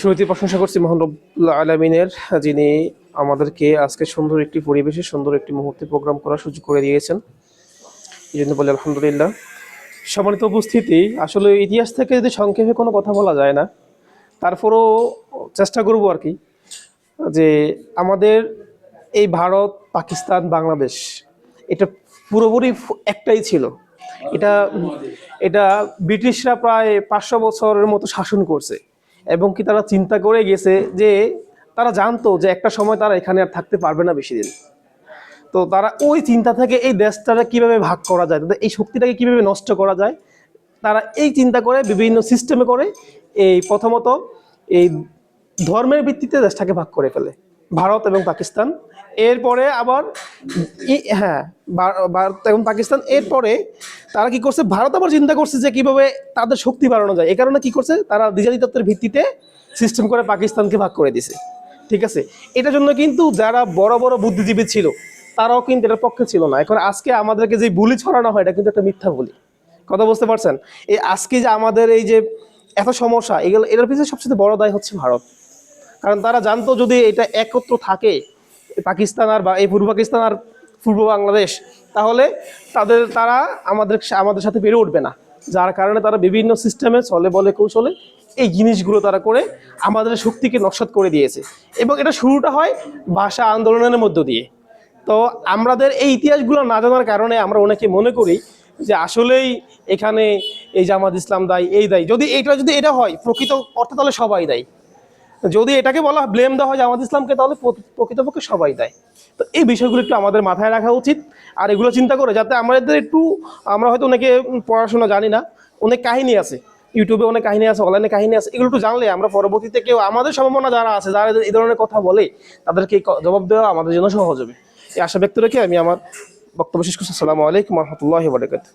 শুরুতে প্রশংসা করছি রব্বুল আলমিনের, যিনি আমাদেরকে আজকে সুন্দর একটি পরিবেশে, সুন্দর একটি মুহূর্তে প্রোগ্রাম করার সুযোগ করে দিয়েছেন। এই জন্য বলি, আলহামদুলিল্লাহ। সম্মানিত উপস্থিতি, আসলে ইতিহাস থেকে যদি সংক্ষেপে কোনো কথা বলা যায় না, তারপরও চেষ্টা করব আর কি, যে আমাদের এই ভারত, পাকিস্তান, বাংলাদেশ, এটা পুরোপুরি একটাই ছিল। এটা এটা ব্রিটিশরা প্রায় পাঁচশো বছরের মতো শাসন করছে। এবং কি তারা চিন্তা করে গেছে যে তারা জানতো যে একটা সময় তারা এখানে আর থাকতে পারবে না বেশি দিন। তো তারা ওই চিন্তা থেকে এই দেশটাকে কীভাবে ভাগ করা যায়, তাদের এই শক্তিটাকে কীভাবে নষ্ট করা যায়, তারা এই চিন্তা করে বিভিন্ন সিস্টেমে করে এই প্রথমত এই ধর্মের ভিত্তিতে দেশটাকে ভাগ করে ফেলে, ভারত এবং পাকিস্তান। এরপরে আবার হ্যাঁ ভারত এবং পাকিস্তান। এরপরে তারা কি করছে? ভারত আবার চিন্তা করছে যে কীভাবে তাদের শক্তি বাড়ানো যায়। এই কারণে কি করছে? তারা দ্বিজাতি তত্ত্বের ভিত্তিতে সিস্টেম করে পাকিস্তানকে ভাগ করে দিছে ঠিক আছে? এটার জন্য কিন্তু যারা বড় বড় বুদ্ধিজীবী ছিল, তারাও কিন্তু এটার পক্ষে ছিল না। এখন আজকে আমাদেরকে যে বুলি ছড়ানো হয়, এটা কিন্তু একটা মিথ্যা বলি। কথা বুঝতে পারছেন? এই আজকে যে আমাদের এই যে এত সমস্যা, এগুলো, এটার পিছনে সবচেয়ে বড় দায় হচ্ছে ভারত। কারণ তারা জানতো যদি এটা একত্র থাকে, পাকিস্তান আর বা এই পূর্ব পাকিস্তান আর পূর্ব বাংলাদেশ, তাহলে তাদের, তারা আমাদের আমাদের সাথে বেড়ে উঠবে না। যার কারণে তারা বিভিন্ন সিস্টেমে চলে বলে কৌশলে এই জিনিসগুলো তারা করে আমাদের শক্তিকে নস্বাত করে দিয়েছে। এবং এটা শুরুটা হয় ভাষা আন্দোলনের মধ্য দিয়ে। তো আমাদের এই ইতিহাসগুলো না জানার কারণে আমরা অনেকে মনে করি যে আসলেই এখানে এই জামাত ইসলাম দায়ী, এই দায়ী। যদি এটা যদি এটা হয়, প্রকৃত অর্থে তাহলে সবাই দায়ী। যদি এটাকে বলা ব্লেম দেওয়া হয় জামাত ইসলামকে, তাহলে প্রকৃতপক্ষে সবাই দেয়। তো এই বিষয়গুলো একটু আমাদের মাথায় রাখা উচিত। আর এগুলো চিন্তা করে যাতে আমাদের একটু, আমরা হয়তো অনেকে পড়াশোনা জানি না, অনেক কাহিনী আছে। ইউটিউবে অনেক কাহিনী আছে অনলাইনে কাহিনী আছে, এগুলো একটু জানলে আমরা পরবর্তীতে কেউ, আমাদের সম্ভাবনা যারা আছে, যারা এই ধরনের কথা বলে, তাদেরকে জবাব দেওয়া আমাদের জন্য সহজ হবে। এই আশা ব্যক্ত রেখে আমি আমার বক্তব্য শেষ করছি। আসসালামু আলাইকুম রহমতুল্লাহ বরকাত